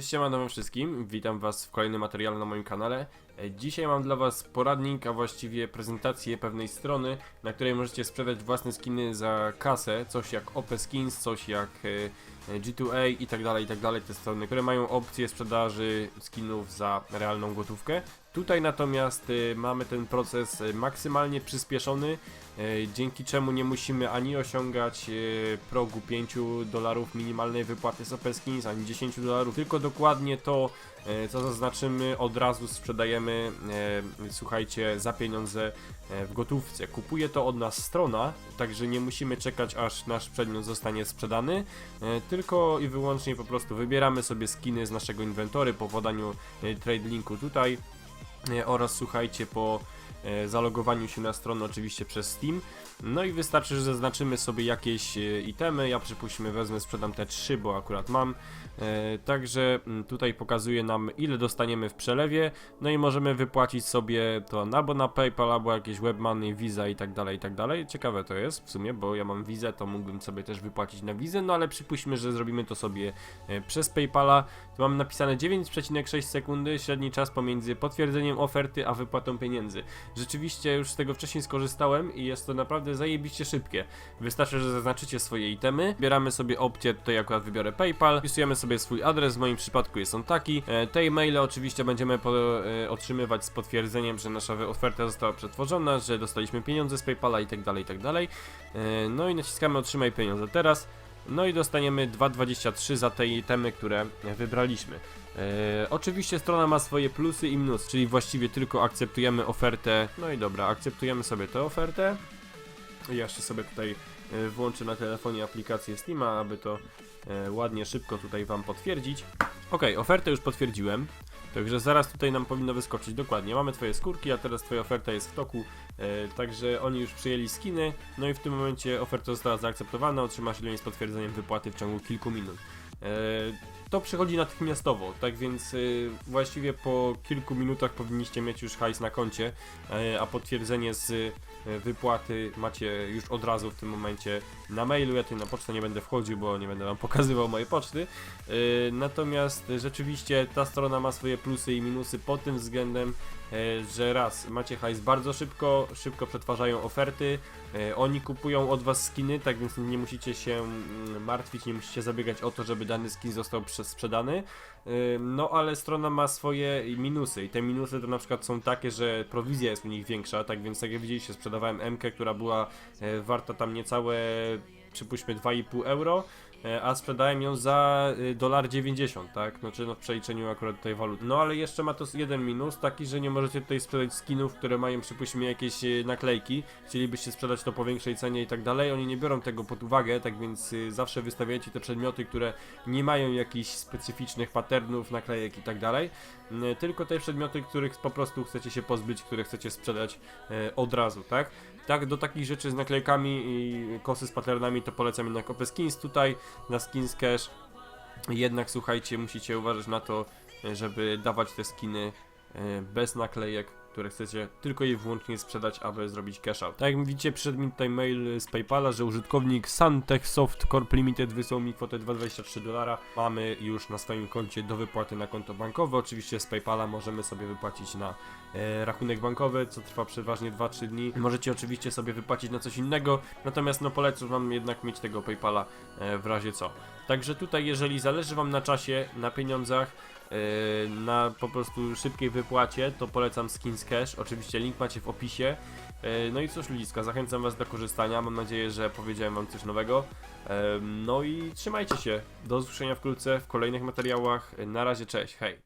Siemano wszystkim, witam was w kolejnym materiale na moim kanale. E, Dzisiaj mam dla was poradnik, a właściwie prezentację pewnej strony, na której możecie sprzedać własne skiny za kasę, coś jak OP Skins, coś jak e, e, G2A i tak dalej, i tak dalej, te strony, które mają opcję sprzedaży skinów za realną gotówkę. Tutaj natomiast e, mamy ten proces e, maksymalnie przyspieszony, e, dzięki czemu nie musimy ani osiągać progu 5 dolarów minimalnej wypłaty z OP Skins, ani 10 dolarów, tylko dokładnie to, co zaznaczymy, od razu sprzedajemy, słuchajcie, za pieniądze w gotówce. Kupuje to od nas strona, także nie musimy czekać, aż nasz przedmiot zostanie sprzedany, tylko i wyłącznie po prostu wybieramy sobie skiny z naszego inwentory po podaniu trade linku tutaj oraz słuchajcie po e, zalogowaniu się na stronę oczywiście przez Steam. No i wystarczy, że zaznaczymy sobie jakieś e, itemy. Ja przypuśćmy wezmę, sprzedam te trzy, bo akurat mam. E, Także mm, tutaj pokazuje nam ile dostaniemy w przelewie. No i możemy wypłacić sobie to albo na PayPal, albo jakieś webmoney, Visa i tak dalej, i tak dalej. Ciekawe to jest w sumie, bo ja mam Visa, to mógłbym sobie też wypłacić na Visa, no ale przypuśćmy, że zrobimy to sobie e, przez PayPala. Tu mam napisane 9,6 sekundy, średni czas pomiędzy potwierdzeniem oferty a wypłatą pieniędzy. Rzeczywiście już z tego wcześniej skorzystałem i jest to naprawdę zajebiście szybkie. Wystarczy, że zaznaczycie swoje itemy, bieramy sobie opcję, tutaj akurat wybiorę PayPal, wpisujemy sobie swój adres, w moim przypadku jest on taki. E, Te e-maile oczywiście będziemy e, otrzymywać z potwierdzeniem, że nasza oferta została przetworzona, że dostaliśmy pieniądze z PayPala i tak dalej, tak. E, No i naciskamy otrzymaj pieniądze teraz. No i dostaniemy 2,23 za te itemy, które wybraliśmy. E, oczywiście strona ma swoje plusy i minusy, czyli właściwie tylko akceptujemy ofertę. No i dobra, akceptujemy sobie tę ofertę. Ja jeszcze sobie tutaj e, włączę na telefonie aplikację Steama, aby to e, ładnie, szybko tutaj Wam potwierdzić. Ok, ofertę już potwierdziłem. Także zaraz tutaj nam powinno wyskoczyć dokładnie. Mamy Twoje skórki, a teraz Twoja oferta jest w toku. Także oni już przyjęli skiny. No i w tym momencie oferta została zaakceptowana. Otrzymasz link z potwierdzeniem wypłaty w ciągu kilku minut. To przychodzi natychmiastowo, tak więc y, właściwie po kilku minutach powinniście mieć już hajs na koncie, e, a potwierdzenie z y, wypłaty macie już od razu w tym momencie na mailu. Ja tutaj na pocztę nie będę wchodził, bo nie będę wam pokazywał mojej poczty. Y, natomiast rzeczywiście ta strona ma swoje plusy i minusy pod tym względem, e, że raz macie hajs bardzo szybko, szybko przetwarzają oferty, e, oni kupują od was skiny, tak więc nie musicie się mm, martwić, nie musicie zabiegać o to, żeby dany skin został prze- sprzedany. No ale strona ma swoje minusy i te minusy to na przykład są takie, że prowizja jest u nich większa, tak więc jak jak widzieliście sprzedawałem MK, która była e, warta tam niecałe przypuśćmy 2,5 euro, a sprzedałem ją za y, dolar 90, tak? Znaczy no w przeliczeniu akurat tej waluty. No ale jeszcze ma to jeden minus, taki, że nie możecie tutaj sprzedać skinów, które mają przypuśćmy jakieś y, naklejki, chcielibyście sprzedać to po większej cenie i tak dalej, oni nie biorą tego pod uwagę, tak więc y, zawsze wystawiacie te przedmioty, które nie mają jakichś specyficznych patternów, naklejek i tak dalej, y, tylko te przedmioty, których po prostu chcecie się pozbyć, które chcecie sprzedać e, od razu, tak? Tak, do takich rzeczy z naklejkami i kosy z patternami to polecam jednak OP Skins tutaj, na Skins Cash. Jednak słuchajcie, musicie uważać na to, e, żeby dawać te skiny e, bez naklejek, które chcecie tylko i wyłącznie sprzedać, aby zrobić cash out. Tak jak widzicie, przyszedł mi tutaj mail z PayPala, że użytkownik Santech Soft Corp Limited wysłał mi kwotę 2,23 dolara. Mamy już na swoim koncie do wypłaty na konto bankowe. Oczywiście z PayPala możemy sobie wypłacić na e, rachunek bankowy, co trwa przeważnie 2-3 dni. Możecie oczywiście sobie wypłacić na coś innego, natomiast no polecam wam jednak mieć tego PayPala e, w razie co. Także tutaj, jeżeli zależy wam na czasie, na pieniądzach, na po prostu szybkiej wypłacie, to polecam Skins Cash. Oczywiście link macie w opisie. E, No i cóż ludziska, zachęcam was do korzystania. Mam nadzieję, że powiedziałem wam coś nowego. No i trzymajcie się. Do usłyszenia wkrótce w kolejnych materiałach. Na razie, cześć, hej.